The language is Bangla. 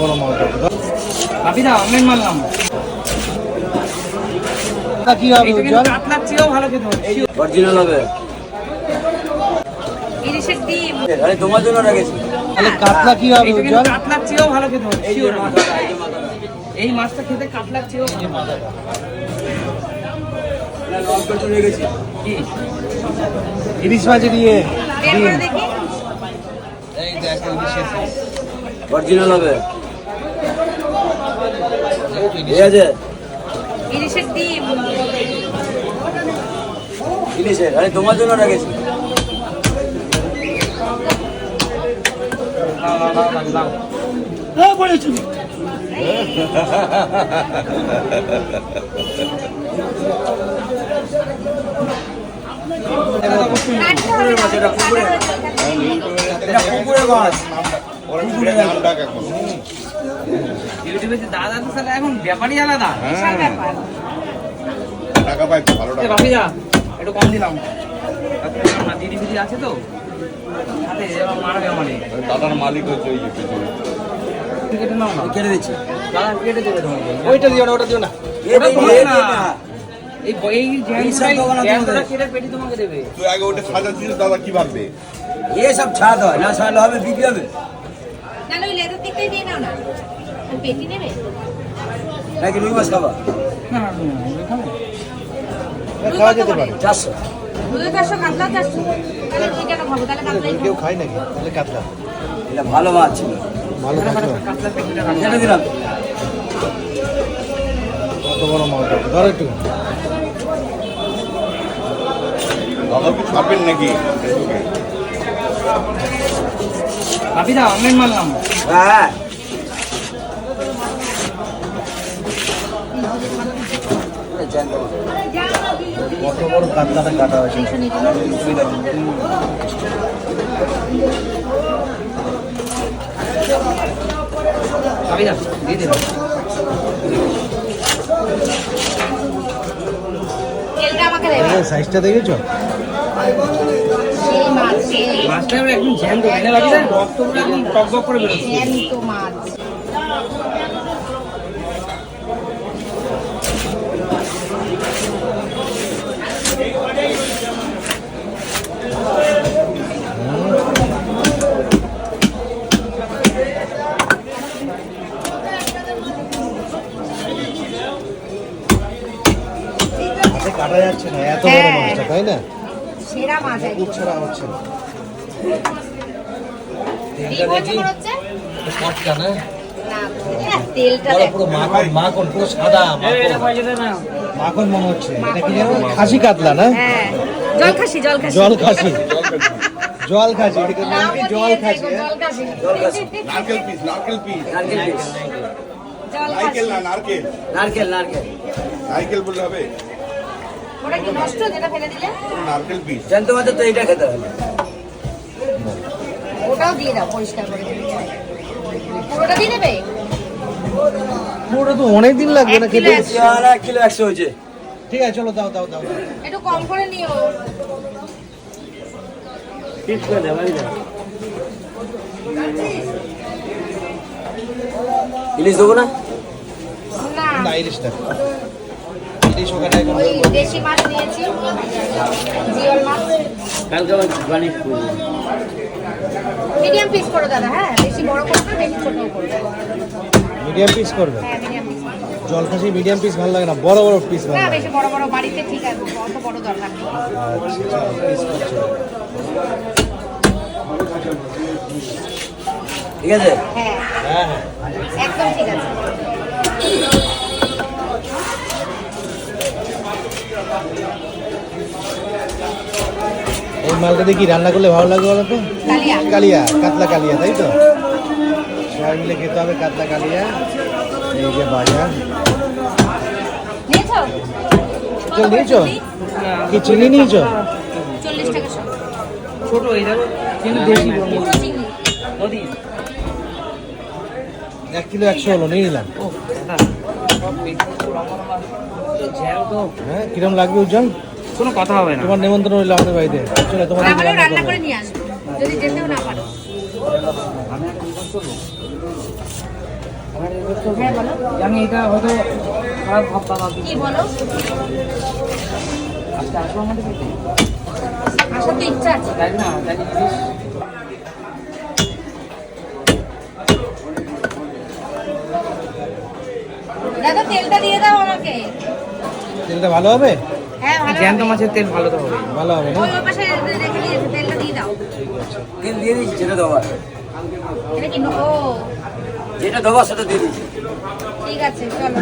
বড় মাছ বাপিদা অনলাইন মারলাম কি হবে? কিন্তু উজ্জ্বল কাতলার চেয়েও ভালো খেতে হবে অরিজিনাল হবে। ইলিশের ডিম। আরে তোমার জন্য রেখেছি তাহলে কাতলা কি হবে? উজ্জ্বল কাতলার চেয়েও ভালো খেতে হবে এই মাথাটা এই মাথাটা মাছটা খেতে কাতলার চেয়েও ভালো। কি? ইলিশ মাছের ইয়ে অরিজিনাল হবে। ঠিক আছে ইলিশের ডিম। ইলিশের আরে তোমার জন্য রেখেছি। কাটতে হবে না, এটা দাদা তো তাহলে এখন ব্যাপারই আলাদা বিশাল ব্যাপার। টাকা পাই ভালো একটু কম দিলাম। না দিদি দিদি আছে তো হাতে মারবে আমারে দাদার মালিক হচ্ছে ওই পেছনে। কেটে না। দিচ্ছি দাদা কেটে দেবে তোমাকে। ওইটা দিও না ওটা দিও না। না। এই এই। কেটে পেটি তোমাকে দেবে। তুই আগে ওটা সাজাচ্ছিস দাদা কি ভাববে? এ সব ছাদ হয় না ছাড়লে হবে বিক্রি হবে। তাহলে ওই লেদার দিকটাই দিয়ে নাও না। পেটি নেবে? নাকি রুই মাছ খাবা? না না, না, ওটা খাবে? খাওয়া যেতে পারে চারশো। দুধ চারশো কাতলা চারশো। তাহলে ঠিক কেন খাব। তাহলে কাতলাই কেউ খায় নাকি? তাহলে কাতলা। এটা ভালো মাছ ছিল। ভালো পেটিটা কেটে দিলাম। কত বড় মাছ? ধরো একটু। দাদা কি ছাড়বেন নাকি? বাপিদা অনলাইন মারলাম। হ্যাঁ এ জ্যান্ত মাছ। কত বড় কাতলাটা কাটা হয়েছে। দিয়ে সাইজটা দেখেছ? মাছটা একদম জ্যান্ত এনে একদম টক করে বেরোচ্ছে। কাটা যাচ্ছে না এত বড় হ্যাঁ। মাছটা তাই না? সেরা মাছ একদম। ছাড়া হচ্ছে না। তেলটা দেখ। মাখন মাখন পুরো সাদা মাখন। পয়সা না মাখন মনে হচ্ছে। এটা কি যেন খাসি কাতলা না? হ্যাঁ জল খাসি। জল খাসি জল খাসি জল খাসি জল হ্যাঁ? জল নারকেল পিস নারকেল পিস নারকেল পিস নারকেল না নারকেল। নারকেল নারকেল নারকেল বললে হবে। ওটা কি নষ্ট? যেটা ফেলে দিলে? নারকেল পিস জ্যান্ত মাছের তো এইটা খেতে হবে। ওটাও দিয়ে দাও পরিষ্কার করে পুরোটা দিয়ে দেবে? পুরোটা তো অনেক দিন লাগবে না খেতে। আর এক কিলো একশো হয়েছে। ঠিক আছে চলো দাও দাও দাও। দাও। একটু কম করে নিও। পিস করে দেবে ইলিশ দেবো না? না। না ইলিশটা ইলিশ ওই দেশি মাছ নিয়েছি জিওল মাছ। কালকে আবার বানিয়ে মিডিয়াম পিস করো দাদা হ্যাঁ বেশি বড় করো বেশি ছোট করো। মিডিয়াম পিস করবে? হ্যাঁ মিডিয়াম পিস। জল খাসি মিডিয়াম পিস ভালো লাগে না বড় বড় পিস ভালো না লাগে। বেশি বড় বড় বাড়িতে ঠিক আছে অত বড় দরকার নেই। আচ্ছা পিস করছ ঠিক আছে? হ্যাঁ হ্যাঁ হ্যাঁ। একদম ঠিক আছে। এই মালটা দিয়ে কি রান্না করলে ভালো লাগবে বলো তো? কালিয়া। কালিয়া কাতলা কালিয়া তাই তো? সবাই মিলে খেতে হবে কাতলা কালিয়া। এই যে বাজার। চল নিয়েছো? কি চিনি নিয়েছো? ছোট কিন্তু দেশি এক কিলো একশো হলো নিয়ে নিলাম। হ্যাঁ কিরম লাগবে উজ্জ্বল? কোনো কথা হবে না। তোমার নিমন্ত্রণ হইল আমাদের বাড়িতে। চলো তোমার রান্না করে। নিয়ে আসব। যদি যেতেও না পারো। আমি এটা হয়তো খারাপ ভাবতাম কি। বলো? আজকে আসব আমাদের আসার তো ইচ্ছা আছে। তাই না তাই দাদা তেলটা দিয়ে দাও আমাকে। তেলটা ভালো হবে? হ্যাঁ জ্যান্ত মাছের তেল ভালো তো হবে। ভালো হবে না? ওই ওই পাশে রেখে দিয়েছে তেলটা দিয়ে দাও। তেল দিয়ে দিচ্ছি যেটা দেওয়ার এটা কি ও। যেটা দেওয়ার সেটা দিয়ে দিচ্ছি ঠিক আছে চলো।